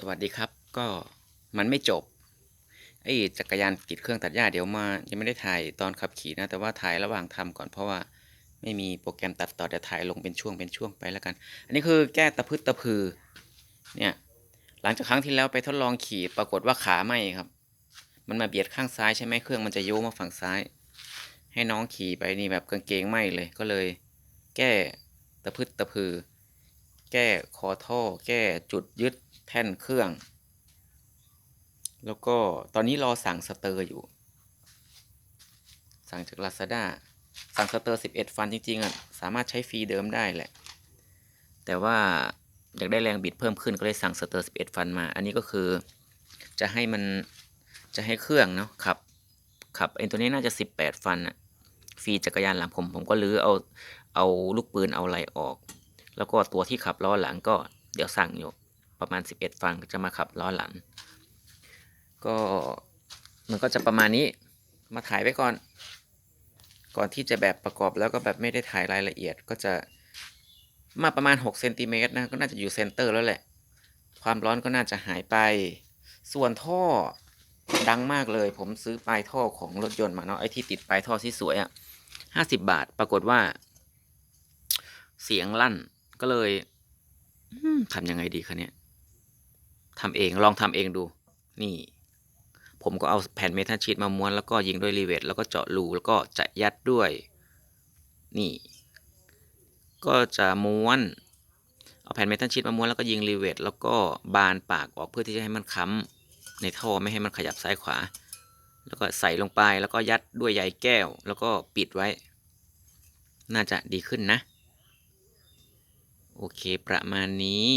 สวัสดีครับก็มันไม่จบไอ้จักรยานติดเครื่องตัดหญ้าเดี๋ยวมายังไม่ได้ถ่ายตอนขับขี่นะแต่ว่าถ่ายระหว่างทำก่อนเพราะว่าไม่มีโปรแกรมตัดต่อเดี๋ยวถ่ายลงเป็นช่วงเป็นช่วงไปแล้วกัน อันนี้คือแก้ตะพึดตะพือเนี่ยหลังจากครั้งที่แล้วไปทดลองขี่ปรากฏว่าขาไหมครับ มันมาเบียดข้างซ้ายใช่ไหมเครื่องมันจะโยมาฝั่งซ้าย ให้น้องขี่ไปนี่แบบกางเกงไหมเลยก็เลย แก้ตะพึดตะพือ แก้คอท่อ แก้จุดยึดแท่นเครื่อง แล้วก็ตอนนี้รอสั่งสเตอร์อยู่ สั่งจาก Lazada สั่งสเตอร์ 11 ฟันจริงๆอะสามารถใช้ฟรีเดิมได้แหละ แต่ว่าอยากได้แรงบิดเพิ่มขึ้นก็เลยสั่งสเตอร์ 11 ฟันมา อันนี้ก็คือจะให้มันจะให้เครื่องเนาะขับขับไอ้ตัวนี้น่าจะ 18 ฟันอะฟรีจักรยานหลังผม ผมก็ลื้อเอาเอาลูกปืนเอาอะไรออก แล้วก็ตัวที่ขับล้อหลังก็เดี๋ยวสั่งอยู่ประมาณ 11 ฟันก็จะมาขับล้อหลัง ก็มันก็จะประมาณนี้มาถ่ายไว้ก่อน ก่อนที่จะแบบประกอบแล้วก็แบบไม่ได้ถ่ายรายละเอียดก็จะมาประมาณ6เซนติเมตรนะก็น่าจะอยู่เซนเตอร์แล้วแหละ ความร้อนก็น่าจะหายไป ส่วนท่อดังมากเลย ผมซื้อปลายท่อของรถยนต์มาเนาะไอ้ที่ติดปลายท่อที่สวยอะ่ะห้าสิบบาทปรากฏว่า เสียงลั่น ก็เลยอืมทำยังไงดีคะเนี่ยทำเองลองทำเองดู นี่ ผมก็เอาแผ่นเมทัลชีตมาม้วนแล้วก็ยิงด้วยรีเวทแล้วก็เจาะรูแล้วก็จะยัดด้วย นี่ ก็จะม้วนเอาแผ่นเมทัลชีตมาม้วนแล้วก็ยิงรีเวทแล้วก็บานปากออกเพื่อที่จะให้มันค้ำในท่อไม่ให้มันขยับซ้ายขวา แล้วก็ใส่ลงไปแล้วก็ยัดด้วยใยแก้ว แล้วก็ปิดไว้ น่าจะดีขึ้นนะ โอเค ประมาณนี้